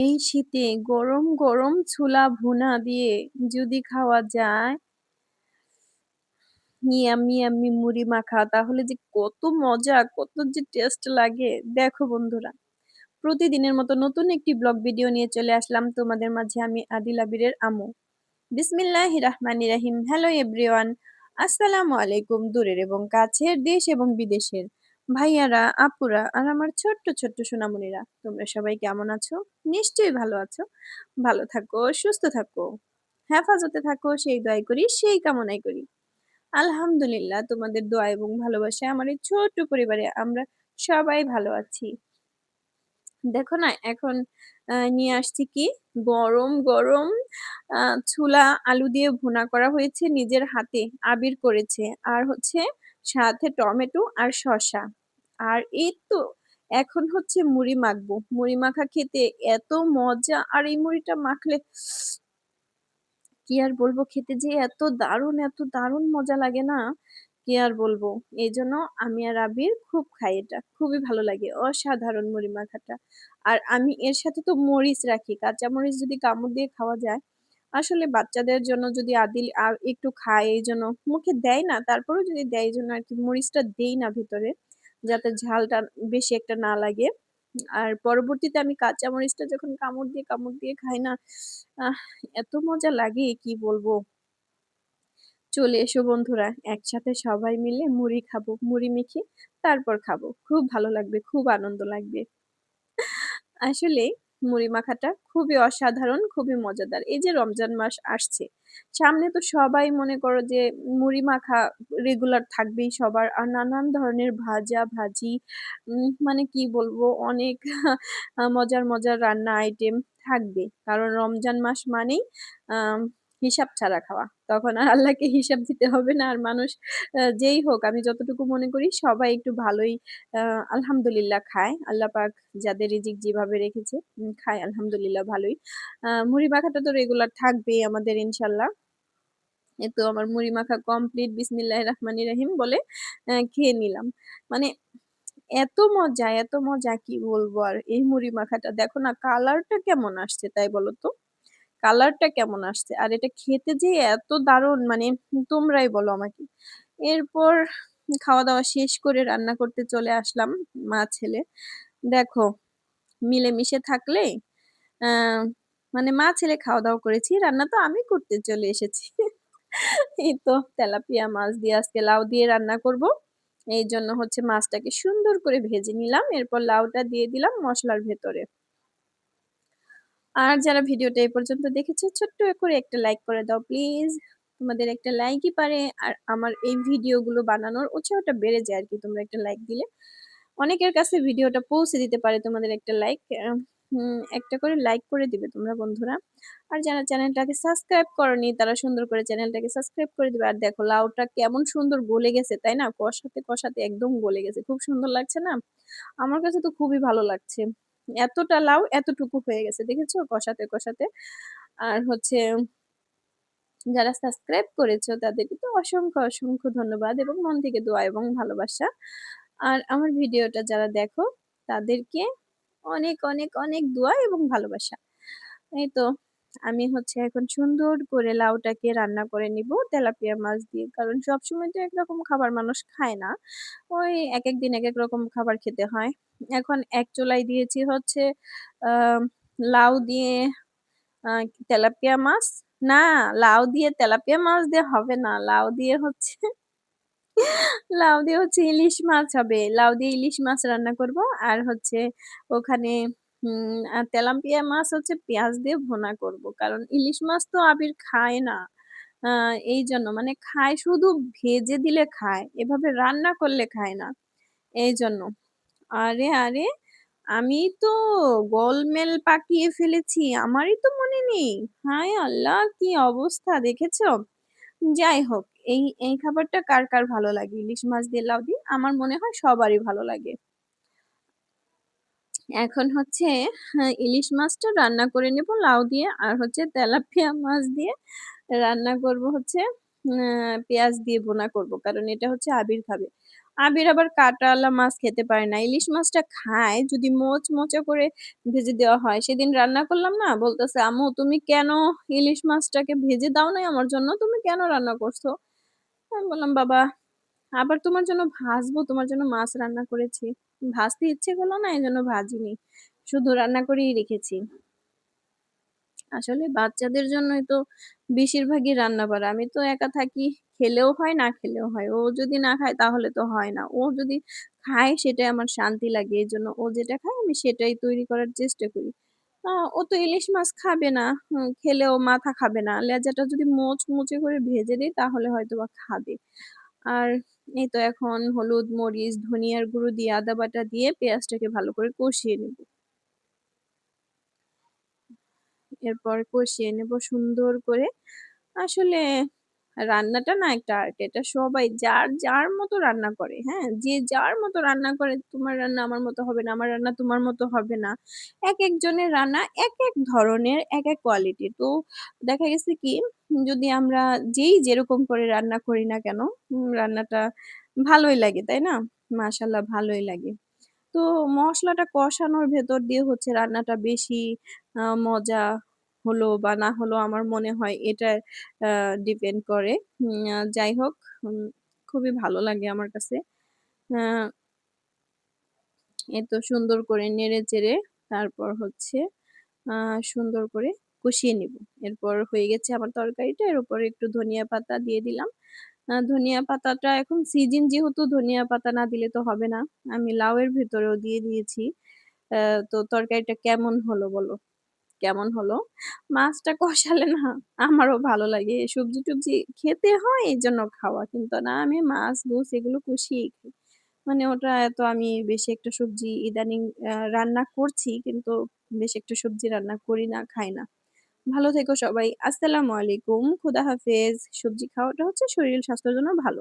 এই শীতে গরম, গরম ছোলা ভুনা দিয়ে যদি খাওয়া যায় ইয়াম্মি, মুড়ি মাখা তাহলে যে কত মজা, কত যে টেস্ট লাগে দেখো বন্ধুরা। প্রতিদিনের মতো নতুন একটি ব্লগ ভিডিও নিয়ে চলে আসলাম তোমাদের মাঝে আমি আদিল আবিরের আমু বিসমিল্লাহির রাহমানির রাহিম। Hello everyone. আসসালামু আলাইকুম দূরের এবং কাছের দেশ এবং বিদেশের ভাইয়ারা, আপুরা আর আমার ছোট্ট, ছোট্ট সোনামণিরা তোমরা সবাই কেমন আছো? নিশ্চয়ই ভালো আছো। ভালো থাকো, সুস্থ থাকো, হেফাজতে থাকো সেই দোয়াই করি, সেই কামনাই করি। আলহামদুলিল্লাহ তোমাদের দোয়া এবং ভালোবাসায় আমার এই ছোট্ট পরিবারে আমরা সবাই ভালো আছি। দেখো না এখন নিয়ে আসছি কি গরম, গরম আ ছোলা আলু দিয়ে ভুনা করা হয়েছে নিজের হাতে আবির করেছে। আর হচ্ছে সাথে টমেটো আর শসা। আর এই তো এখন হচ্ছে মুড়ি মাখবো। মুড়ি মাখা খেতে এত মজা আর এই মুড়িটা মাখলে কি আর বলব খেতে যে এত দারুণ, এত দারুণ মজা লাগে না, কি আর বলব। এই জন্য আমি আর আবির খুব খাই এটা। খুবই ভালো লাগে। অসাধারণ মুড়ি মাখাটা। আর আমি এর সাথে তো মরিচ রাখি। কাঁচা মরিচ যদি কামড় দিয়ে খাওয়া যায়, আসলে বাচ্চাদের জন্য যদি আদিল একটু খায় এই জন্য মুখে দেয় না, তারপরেও যদি দেয় এই জন্য আর কি মরিচটা দেই না ভিতরে। যাতে ঝালটা বেশি একটা না লাগে। আর পরবর্তীতে আমি কাঁচা মরিচটা যখন কামড় দিয়ে, কামড় দিয়ে খাই না, এত মজা লাগে কি বলব। চলে এসো বন্ধুরা একসাথে সবাই মিলে মুড়ি খাব। মুড়ি মেখে তারপর খাব। খুব ভালো লাগবে, খুব আনন্দ লাগবে। আসলে মুড়ি মাখাটা খুবই অসাধারণ, খুবই মজাদার। এই যে রমজান মাস আসছে। সামনে তো সবাই মনে করো যে মুড়ি মাখা রেগুলার থাকবেই সবার। আর নানান ধরনের ভাজা ভাজি মানে কি বলব অনেক মজার, মজার রান্না আইটেম থাকবে। কারণ রমজান মাস মানেই হিসাব ছাড়া খাওয়া। তখন আর আল্লাহকে হিসাব দিতে হবে না। আর মানুষ যেই হোক আমি যতটুকু মনে করি সবাই একটু ভালোই আলহামদুলিল্লাহ খায়। আল্লাহ পাক যাদের রিজিক যেভাবে রেখেছে খায় আলহামদুলিল্লাহ ভালোই। মুড়ি মাখাটা তো রেগুলার থাকবেই আমাদের ইনশাআল্লাহ। এই তো আমার মুড়ি মাখা কমপ্লিট বিসমিল্লাহ রহমানির রহিম বলে খেয়ে নিলাম। মানে এত মজা, এত মজা কি বলব আর এই মুড়ি মাখাটা দেখো না কালারটা কেমন আসছে তাই বলো তো? কালারটা কেমন আসছে? আর এটা খেতে যে এত দারুণ মানে তোমরাই বলো আমাকে। এরপর খাওয়া-দাওয়া শেষ করে রান্না করতে চলে আসলাম মা ছেলে। দেখো, মিলেমিশে থাকলে মানে মা ছেলে খাওয়া-দাওয়া করেছি। রান্না তো আমি করতে চলে এসেছি। এই তো তেলাপিয়া মাছ দিয়ে আজকে লাউ দিয়ে রান্না করব। এই জন্য হচ্ছে মাছটাকে সুন্দর করে ভেজে নিলাম। এরপর লাউটা দিয়ে দিলাম মশলার ভেতরে। আর যারা ভিডিওটা এই পর্যন্ত দেখেছ ছোট্ট করে একটা লাইক করে দাও প্লিজ। তোমাদের একটা লাইকই পারে আর আমার এই ভিডিওগুলো বানানোর উৎসাহটা বেড়ে যায় আরকি তোমরা একটা লাইক দিলে। অনেকের কাছে ভিডিওটা পৌঁছে দিতে পারে তোমাদের একটা লাইক। একটা করে লাইক করে দিবে তোমরা বন্ধুরা। আর যারা চ্যানেলটাকে সাবস্ক্রাইব করোনি তারা সুন্দর করে চ্যানেলটাকে সাবস্ক্রাইব করে দিবে। আর দেখো লাউটা কেমন সুন্দর গলে গেছে, তাই না? কষাতে, কষাতে একদম গলে গেছে। খুব সুন্দর লাগছে না? আমার কাছে তো খুবই ভালো লাগছে। এতটা লাউ এতটুকু হয়ে গেছে। দেখেছ? কষাতে, কষাতে। আর হচ্ছে যারা সাবস্ক্রাইব করেছ তাদেরকে তো অসংখ্য, অসংখ্য ধন্যবাদ এবং মন থেকে দোয়া এবং ভালোবাসা। আর আমার ভিডিওটা যারা দেখো তাদেরকে অনেক, অনেক, অনেক দোয়া এবং ভালোবাসা। এই তো আমি হচ্ছে এখন সুন্দর করে লাউটাকে রান্না করে নিবো, তেলাপিয়া মাছ দিয়ে। কারণ সবসময় তো একরকম খাবার মানুষ খায় না। ওই একেক দিন এক রকম খাবার খেতে হয়। এখন এক চোলাই দিয়েছি হচ্ছে লাউ দিয়ে তেলাপিয়া মাছ। না, লাউ দিয়ে তেলাপিয়া মাছ দিয়ে হবে না। লাউ দিয়ে হচ্ছে, লাউ দিয়ে হচ্ছে ইলিশ মাছ হবে। লাউ দিয়ে ইলিশ মাছ রান্না করব। আর হচ্ছে ওখানে হুম আ তেলাপিয়া মাছ হচ্ছে পেঁয়াজ দিয়ে ভুনা করব। কারণ ইলিশ মাছ তো আবির খায় না। আ এইজন্য মানে খায় শুধু ভেজে দিলে খায়। এভাবে রান্না করলে খায় না। এইজন্য। আরে, আরে আমি তো গোলমেল পাকিয়ে ফেলেছি। আমারই তো মনে নেই। হায় আল্লাহ! কি অবস্থা দেখেছ? যাই হোক এই, এই খাবারটা কার, কার ভালো লাগে? ইলিশ মাছ দিয়ে লাউ দিয়ে? আমার মনে হয় সবারই ভালো লাগে। এখন হচ্ছে হ্যাঁ, ইলিশ মাছটা রান্না করে নেব লাউ দিয়ে আর হচ্ছে তেলাপিয়া মাছ দিয়ে রান্না করব হচ্ছে পেঁয়াজ দিয়ে বোনা করব। কারণ এটা হচ্ছে আবির খাবে। আবির আবার কাঁটাওয়ালা মাছ খেতে পারে না। ইলিশ মাছটা খায় যদি মোচমোচে করে ভেজে দেওয়া হয়। সেদিন রান্না করলাম না বলতেছে, "আম্মু তুমি কেন ইলিশ মাছটাকে ভেজে দাও নাই আমার জন্য? তুমি কেন রান্না করছ?" আমি বললাম, "বাবা আবার তোমার জন্য ভাজবো, তোমার জন্য মাছ রান্না করেছি। ভাজতে ইচ্ছে করল না এই জন্য ভাজিনি। শুধু রান্না করেই রেখেছি।" আসলে বাচ্চাদের জন্যই তো বেশিরভাগই রান্না করা। আমি তো একা থাকি, খেলেও হয় না খেলেও হয়। ও যদি না খায় তাহলে তো হয় না। ও যদি খায় সেটাই আমার শান্তি লাগে। এই জন্য ও যেটা খায় আমি সেটাই তৈরি করার চেষ্টা করি। ও তো ইলিশ মাছ খাবে না। খেলেও মাথা খাবে না। লেজাটা যদি মোচমুচে করে ভেজে দেই তাহলে হয়তোবা খাবে। আর এই তো এখন হলুদ, মরিচ, ধনিয়ার গুঁড়ো দিয়ে আদা বাটা দিয়ে পেঁয়াজটাকে ভালো করে কষিয়ে নেব। এরপর কষিয়ে নেব সুন্দর করে। আসলে রান্নাটা না একটা আর্ট। এটা সবাই যার, যার মতো রান্না করে, হ্যাঁ? যে যার মতো রান্না করে, তোমার রান্না আমার মতো হবে না, আমার রান্না তোমার মতো হবে না। একেকজনের রান্না এক এক ধরনের, এক এক কোয়ালিটির। তো দেখা গেছে কি যদি আমরা যেই যেরকম করে রান্না করি না কেন, রান্নাটা ভালোই লাগে, তাই না? মাশাআল্লাহ ভালোই লাগে। তো মশলাটা কষানোর ভেতর দিয়ে হচ্ছে রান্নাটা বেশি মজা হলো বা না হলো আমার মনে হয় এটা আ ডিপেন্ড করে। যাই হোক খুবই ভালো লাগে আমার কাছে। আ এই তো সুন্দর করে নেড়ে-চেড়ে তারপর হচ্ছে সুন্দর করে কষিয়ে নিব। এরপর হয়ে গেছে আমার তরকারিটা। এর উপরে একটু ধনিয়া পাতা দিয়ে দিলাম। ধনিয়া পাতাটা এখন সিজন যেহেতু ধনিয়া পাতা না দিলে তো হবে না। আমি লাউয়ের ভেতরেও দিয়ে দিয়েছি। তো তরকারিটা কেমন হলো বলো? কেমন হলো? মাছটা কষালে না আমারও ভালো লাগে। সবজি-টবজি খেতে হয় এজন্য খাওয়া। কিন্তু না আমি মাছ-গোছ এগুলো কষিয়েই খাই। মানে ওটা এত আমি বেশি একটা সবজি ইদানিং রান্না করছি কিন্তু বেশি একটা সবজি রান্না করি না, খাই না। ভালো থেকো সবাই। আসসালামু আলাইকুম। খোদা হাফেজ। সবজি খাওয়াটা হচ্ছে শরীর স্বাস্থ্যের জন্য ভালো।